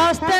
সস্তা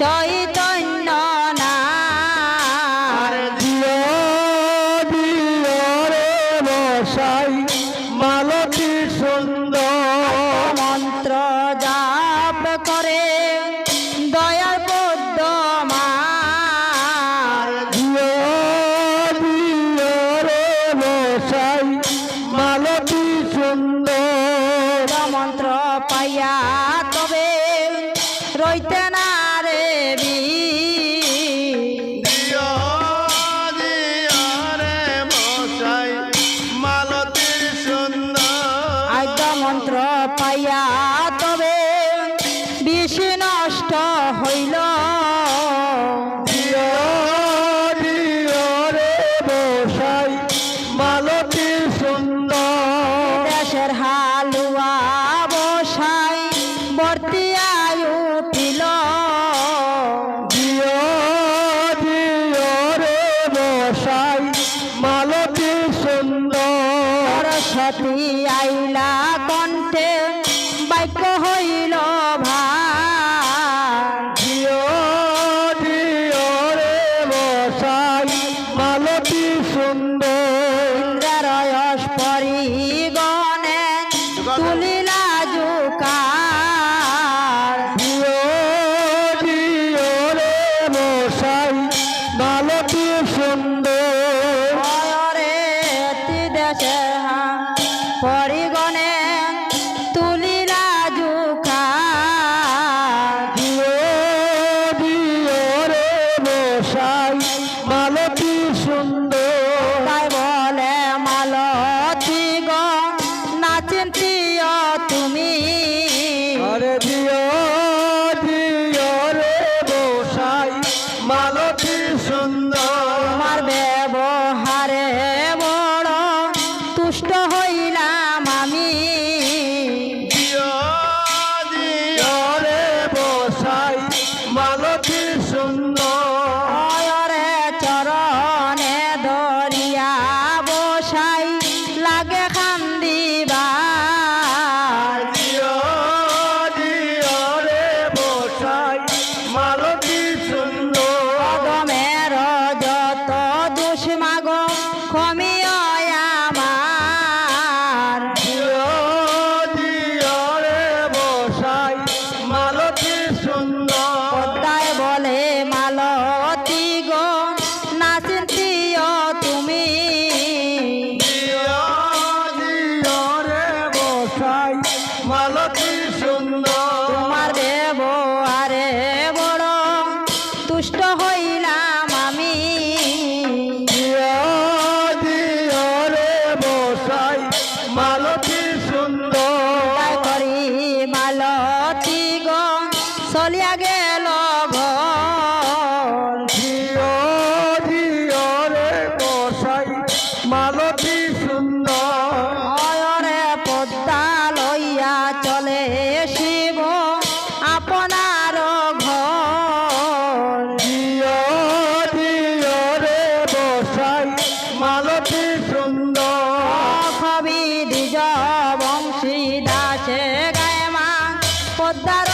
চৈতন্য না। বসাই মালতী সুন্দর। মন্ত্র জাপ করে দয়ার বদ্ধ বসাই মালতী সুন্দর। মন্ত্র পাইয়া তবে রইতে না মাটিতে বাক্য হইল ভাই রে বসাই মালতী সুন্দর মালতী rodar